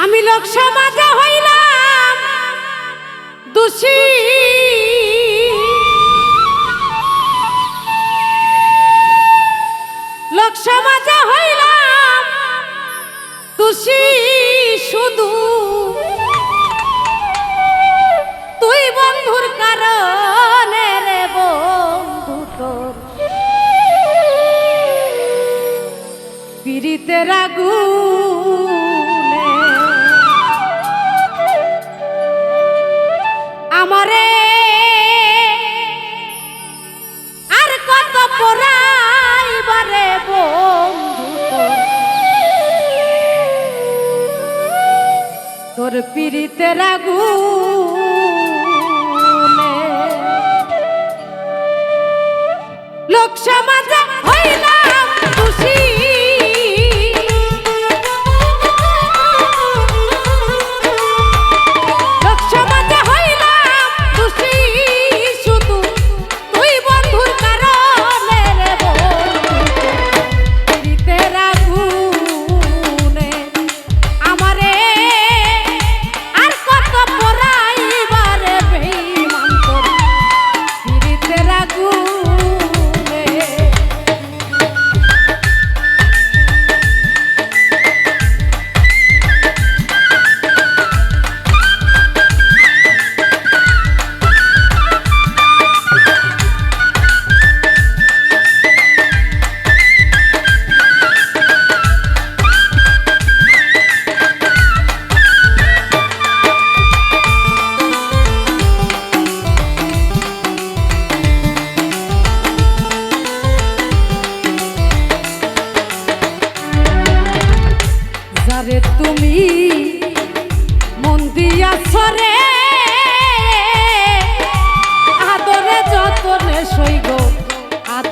আমি লোক সমাজে হইলাম দোষী। লোক সমাজে হইলাম দোষী শুধু। তুই বন্ধুর কারণে রে বন্ধু তোর। পিড়িতে রাগু করে। আর কত পোড়াই বারে বন্ধু তোর। পিড়িতে রাগু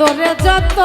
তোরে যত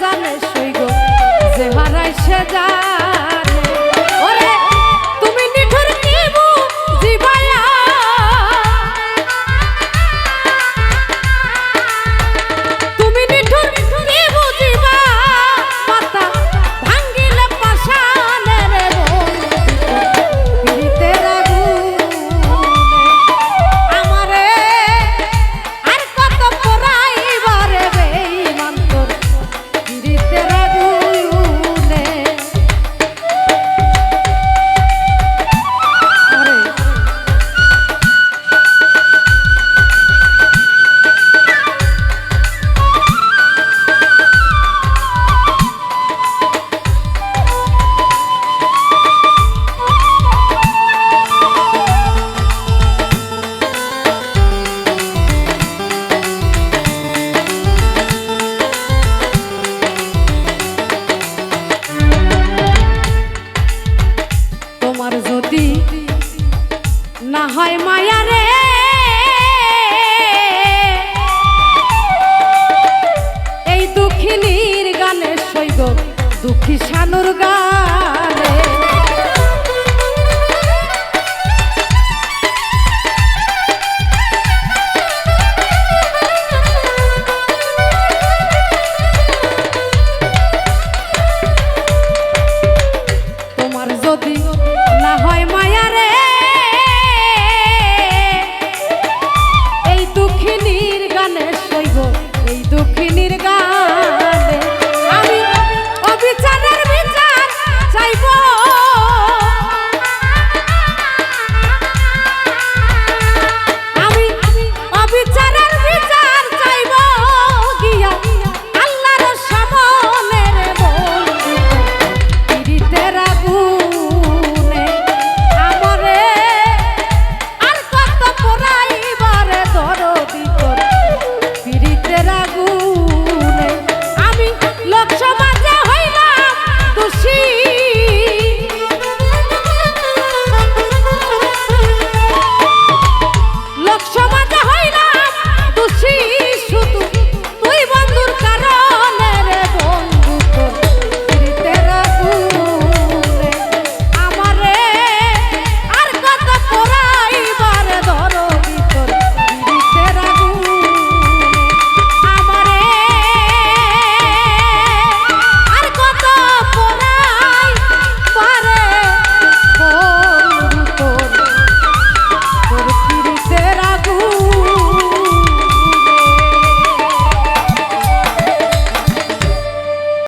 জানে সই গো। যে হারাই সে